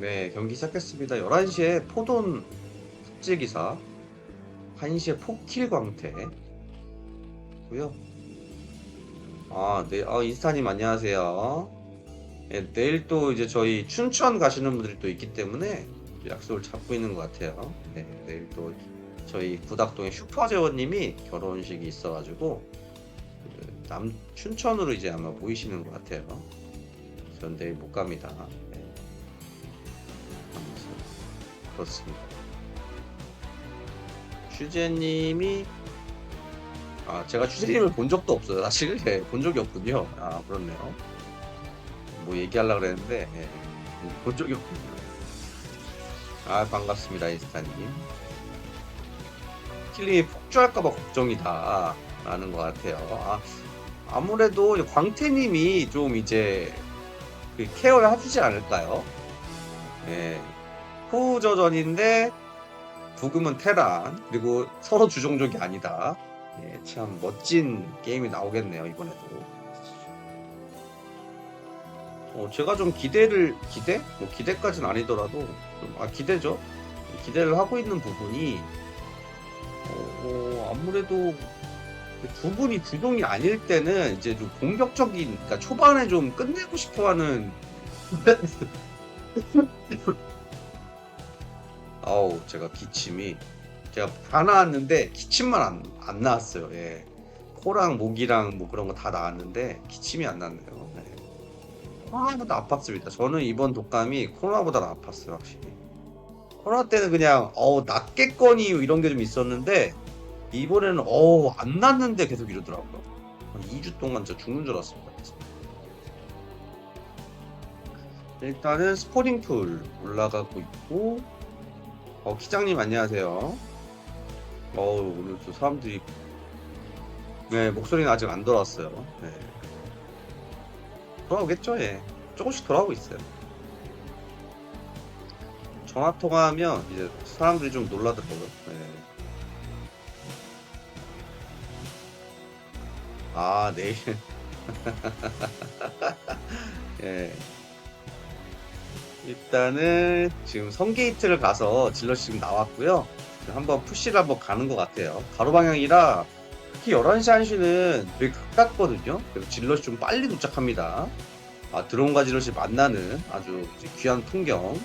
네, 경기 시작했습니다. 11시에 포돈 삭제기사, 1시에 포킬 광태. 고요. 아, 네, 아, 인스타님 안녕하세요. 예, 내일 또 이제 저희 춘천 가시는 분들이 또 있기 때문에 약속을 잡고 있는 것 같아요. 네, 내일 또 저희 구닥동의 슈퍼제원님이 결혼식이 있어가지고 그 남 춘천으로 이제 아마 모이시는 것 같아요. 전 내일 못 갑니다. 네. 그렇습니다. 주제님이 아 제가 주제님을 본 적도 없어요. 사실 예, 본 적이 없군요. 아 그렇네요. 뭐 얘기하려 그랬는데 예, 본 적이 없군요. 아 반갑습니다 인스타님. 킬링이 폭주할까봐 걱정이다 라는 것 같아요. 아, 아무래도 광태님이 좀 이제 그 케어를 해주지 않을까요? 예. 후저전인데 부금은 테란 그리고 서로 주종족이 아니다. 예, 참 멋진 게임이 나오겠네요 이번에도. 어, 제가 좀 기대를 기대? 뭐 기대까지는 아니더라도 좀, 아 기대죠. 기대를 하고 있는 부분이 어, 어, 아무래도 두 분이 주동이 아닐 때는 이제 좀 공격적인, 그러니까 초반에 좀 끝내고 싶어 하는. 아우 제가 기침이 제가 다 나왔는데 기침만 안, 안 나왔어요. 예. 코랑 목이랑 뭐 그런 거 다 나왔는데 기침이 안 났네요. 네. 코로나보다 아팠습니다. 저는 이번 독감이 코로나보다 아팠어요, 확실히. 코로나 때는 그냥 어우 낫겠거니 이런 게 좀 있었는데 이번에는 어우 안 났는데 계속 이러더라고요. 한 2주 동안 진짜 죽는 줄 알았습니다. 일단은 스포링 풀 올라가고 있고 어 기장님 안녕하세요. 어우 오늘 또 사람들이 네 목소리는 아직 안 돌아왔어요. 네. 돌아오겠죠, 예. 조금씩 돌아오고 있어요. 전화 통화하면 이제 사람들이 좀 놀라더라고요. 네. 아, 내일. 예. 일단은 지금 성게이트를 가서 질럿이 지금 나왔고요. 한번 푸시를 한번 가는 것 같아요. 가로 방향이라 특히 11시 1시는 되게 가깝거든요. 그래서 질럿이 좀 빨리 도착합니다. 아, 드론과 질럿이 만나는 아주 귀한 풍경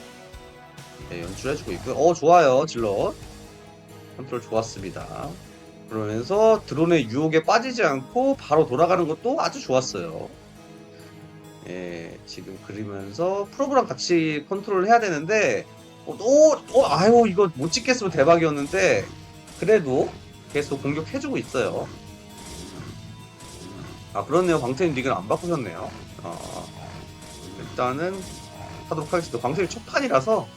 네, 연출해주고 있고요. 어, 좋아요, 질럿. 컨트롤 좋았습니다. 그러면서 드론의 유혹에 빠지지 않고 바로 돌아가는 것도 아주 좋았어요. 예, 지금 그리면서 프로브랑 같이 컨트롤을 해야 되는데, 어, 또, 어, 아유, 이거 못 찍겠으면 대박이었는데, 그래도 계속 공격해주고 있어요. 아, 그렇네요. 광태님 리그는 안 바꾸셨네요. 어, 일단은 하도록 하겠습니다. 광태님 첫 판이라서,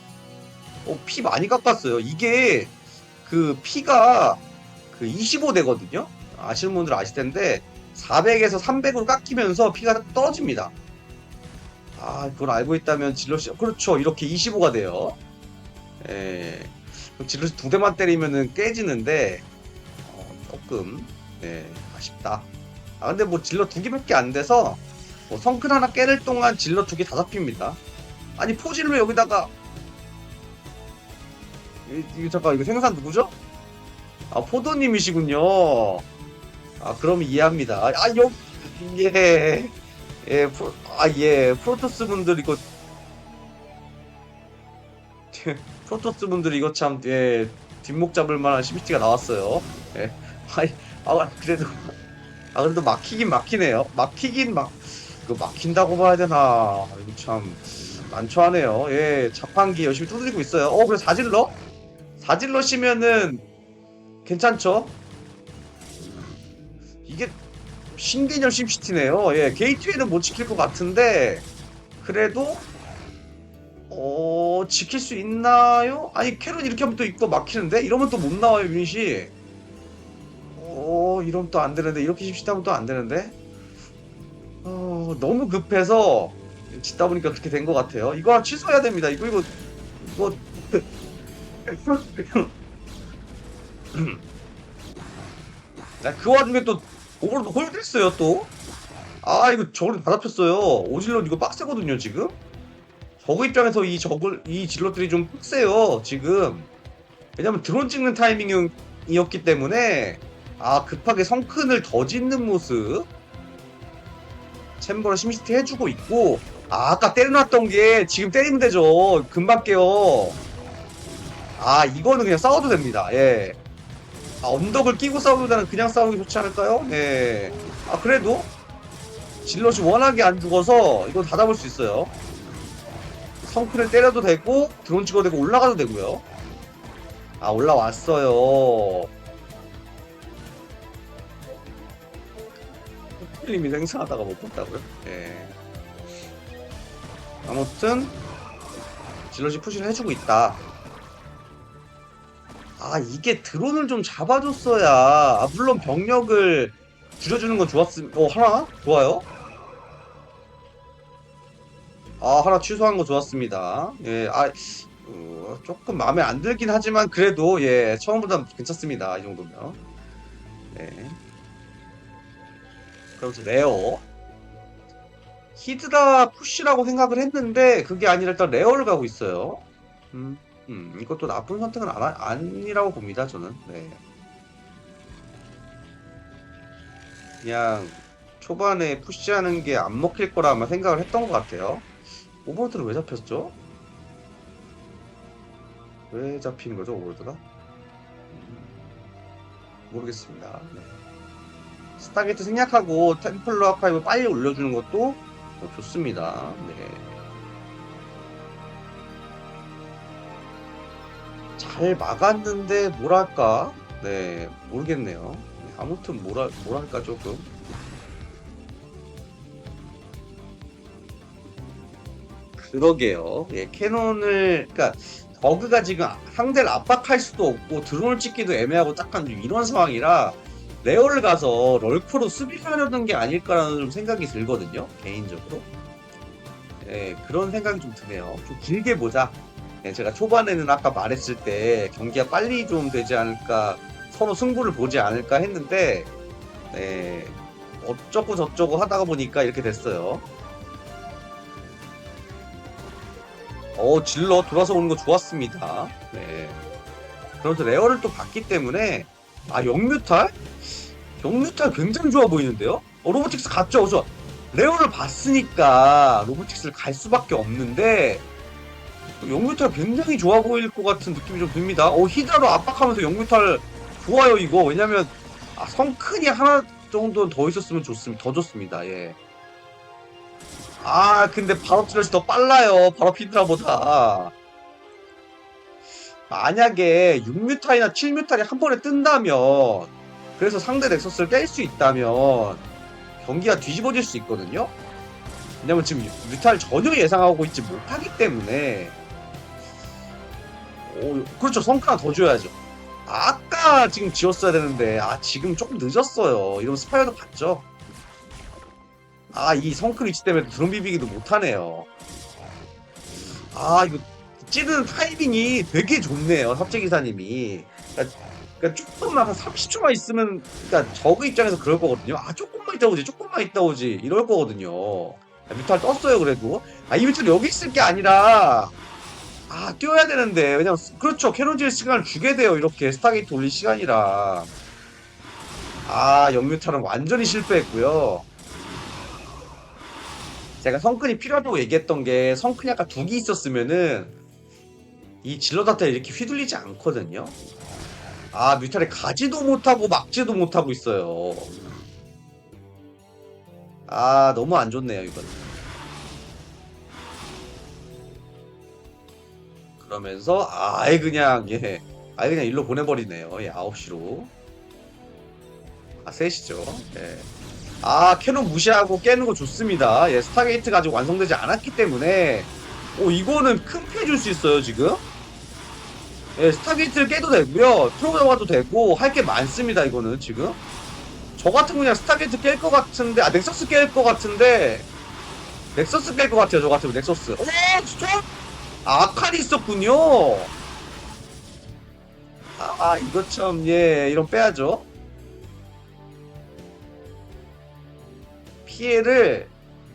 어, 피 많이 깎았어요. 이게, 그, 피가, 그 25대거든요? 아시는 분들 아실 텐데, 400에서 300으로 깎이면서 피가 떨어집니다. 아, 그걸 알고 있다면 질럿이, 그렇죠. 이렇게 25가 돼요. 예. 질럿이 두 대만 때리면은 깨지는데, 어, 조금, 예, 아쉽다. 아, 근데 뭐 질럿 두 개밖에 안 돼서, 뭐 성큰 하나 깨를 동안 질럿 두 개 다 잡힙니다. 아니, 왜 여기다가, 이, 이거 잠깐, 이거 생산 누구죠? 아, 포도님이시군요. 아, 그럼 이해합니다. 아, 여, 예. 예, 프로, 아, 예. 프로토스 분들 이거. 프로토스 분들 이거 참, 예. 뒷목 잡을 만한 CBT가 나왔어요. 예. 아이, 아, 그래도. 아, 그래도 막히긴 막히네요. 막히긴 막, 이거 막힌다고 봐야 되나. 이거 참, 난처하네요. 예. 자판기 열심히 두드리고 있어요. 어, 그래, 사질러? 사질러시면은, 괜찮죠? 이게 신개념 심시티네요. 예, 게이트웨이는 못 지킬 것 같은데 그래도 어 지킬 수 있나요? 아니 캐론 이렇게 하면 또 있고 막히는데 이러면 또 못 나와요 유닛이. 어 이러면 또 안 되는데 이렇게 심시티하면 또 안 되는데. 어 너무 급해서 짓다 보니까 그렇게 된 것 같아요. 이거 취소해야 됩니다. 이거 이거 이거 야, 그 와중에 또 오버로드 홀드했어요 또. 아 이거 저걸 다 잡혔어요. 오질럿 이거 빡세거든요 지금. 저그 입장에서 이 저글 이 질럿들이 좀 빡세요 지금. 왜냐면 드론 찍는 타이밍이었기 때문에 아 급하게 성큰을 더 짓는 모습. 챔버를 심시티 해주고 있고 아 아까 때려놨던 게 지금 때리면 되죠. 금방 깨요. 아 이거는 그냥 싸워도 됩니다. 예. 아, 언덕을 끼고 싸우기보다는 그냥 싸우기 좋지 않을까요? 예. 아, 그래도 질럿이 워낙에 안 죽어서 이건 다 잡을 수 있어요. 성큰을 때려도 되고 드론 찍어도 되고 올라가도 되고요. 아, 올라왔어요. 필름이 생산하다가 못 봤다고요? 예. 아무튼 질럿이 푸시를 해주고 있다. 아 이게 드론을 좀 잡아줬어야. 아, 물론 병력을 줄여주는 건 좋았음 어 하나? 좋아요? 아 하나 취소한 거 좋았습니다. 예아 어, 조금 마음에 안 들긴 하지만 그래도 예 처음보다 괜찮습니다. 이 정도면. 네 그러면서 레어. 히드라 푸시라고 생각을 했는데 그게 아니라 일단 레어를 가고 있어요. 음 음, 이것도 나쁜 선택은 안, 하- 아니라고 봅니다, 저는. 네. 그냥 초반에 푸시하는 게 안 먹힐 거라 아마 생각을 했던 것 같아요. 오버로드는 왜 잡혔죠? 왜 잡히는 거죠, 오버로드가? 음, 모르겠습니다. 네. 스타게이트 생략하고 템플러 아카이브 빨리 올려주는 것도 어, 좋습니다. 네. 잘 막았는데 뭐랄까? 네 모르겠네요. 아무튼 뭐라 뭐랄까 조금. 그러게요. 예 캐논을 그러니까 버그가 지금 상대를 압박할 수도 없고 드론을 찍기도 애매하고 좀 이런 상황이라 레어를 가서 럴커로 수비하려는 게 아닐까라는 좀 생각이 들거든요 개인적으로. 예 그런 생각이 좀 드네요. 좀 길게 보자. 네, 제가 초반에는 아까 말했을 때 경기가 빨리 좀 되지 않을까 서로 승부를 보지 않을까 했는데 네, 어쩌고 저쩌고 하다가 보니까 이렇게 됐어요. 어 질러 돌아서 오는 거 좋았습니다. 네. 그런데 레어를 또 봤기 때문에 아 영뮤탈? 영뮤탈 굉장히 좋아 보이는데요? 어 로보틱스 갔죠? 저 레어를 봤으니까 로보틱스를 갈 수밖에 없는데 영뮤탈 굉장히 좋아 보일 것 같은 느낌이 좀 듭니다. 어, 히드라로 압박하면서 영뮤탈 좋아요, 이거. 왜냐면, 아, 성큰이 하나 정도는 더 있었으면 좋습니다. 더 좋습니다, 예. 아, 근데 바로 트렛이 더 빨라요. 바로 히드라보다. 만약에 6뮤탈이나 7뮤탈이 한 번에 뜬다면, 그래서 상대 넥서스를 깰수 있다면, 경기가 뒤집어질 수 있거든요? 왜냐면 지금 뮤탈 전혀 예상하고 있지 못하기 때문에 오, 그렇죠. 성크 하나 더 줘야죠. 아까 지금 지었어야 되는데, 아, 지금 조금 늦었어요. 이러면 스파이어도 봤죠. 아, 이 성크 위치 때문에 드론 비비기도 못하네요. 아, 이거 찌르는 타이밍이 되게 좋네요. 삽제기사님이. 그러니까, 그러니까 조금만 한 30초만 있으면, 그러니까 저그 입장에서 그럴 거거든요. 아, 조금만 있다 오지, 조금만 있다 오지. 이럴 거거든요. 아, 뮤탈 떴어요, 그래도. 아, 이 뮤탈 여기 있을 게 아니라, 아, 뛰어야 되는데. 왜냐면, 그렇죠. 캐논질 시간을 주게 돼요. 이렇게 스타게이트 올릴 시간이라. 아, 연뮤탈은 완전히 실패했고요. 제가 성큰이 필요하다고 얘기했던 게, 성큰이 아까 두기 있었으면은, 이 질러다테 이렇게 휘둘리지 않거든요. 아, 뮤탈이 가지도 못하고 막지도 못하고 있어요. 아, 너무 안 좋네요, 이거는. 그러면서 아예 그냥 예. 아예 그냥 일로 보내버리네요 예 9시로. 아 셋이죠 예아 캐논 무시하고 깨는 거 좋습니다. 예 스타게이트가 아직 완성되지 않았기 때문에. 오 이거는 큰 피해 줄 수 있어요 지금? 예 스타게이트를 깨도 되고요. 트로버 가도 되고 할 게 많습니다 이거는 지금 저 같은 그냥 스타게이트 깰 것 같은데 아 넥서스 깰 것 같은데 넥서스 깰 것 같아요 저 같으면 넥서스. 오 진짜? 아칼이 있었군요. 아, 아 이거 참예 이런 빼야죠. 피해를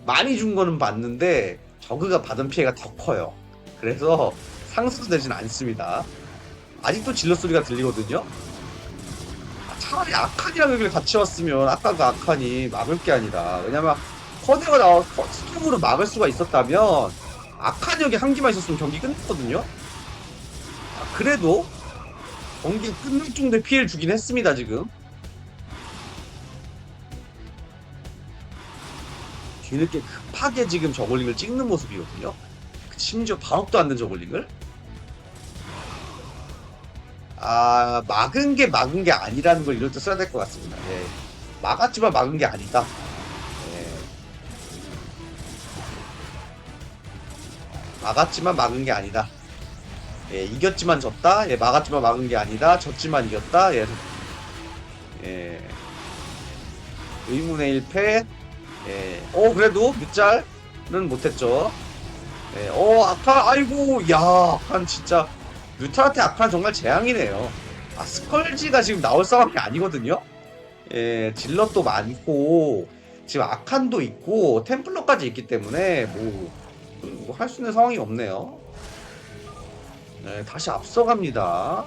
많이 준 거는 봤는데 저그가 받은 피해가 더 커요. 그래서 상승 되진 않습니다. 아직도 질러 소리가 들리거든요. 아, 차라리 아칸이랑 여기를 같이 왔으면 아까 그 아칸이 막을 게 아니라 왜냐면 커드가 나와 스톱으로 막을 수가 있었다면 아칸 여기 한 기만 있었으면 경기 끝났거든요. 아, 그래도 경기 끝날 정도의 피해를 주긴 했습니다 지금. 뒤늦게 급하게 지금 저글링을 찍는 모습이거든요. 심지어 반업도 안 된 저글링을. 아 막은 게 막은 게 아니라는 걸 이럴 때 써야 될 것 같습니다. 예. 막았지만 막은 게 아니다. 예. 막았지만 막은 게 아니다. 예, 이겼지만 졌다. 예, 막았지만 막은 게 아니다. 졌지만 이겼다. 예. 예. 의문의 1패. 예. 어, 그래도 뮤짤은 못했죠. 예. 어, 아칸, 아이고, 야, 아칸 진짜. 뮤탈한테 아칸 정말 재앙이네요. 아, 스컬지가 지금 나올 상황이 아니거든요. 예, 질럿도 많고, 지금 아칸도 있고, 템플러까지 있기 때문에, 뭐, 뭐 할 수 있는 상황이 없네요. 네, 다시 앞서갑니다.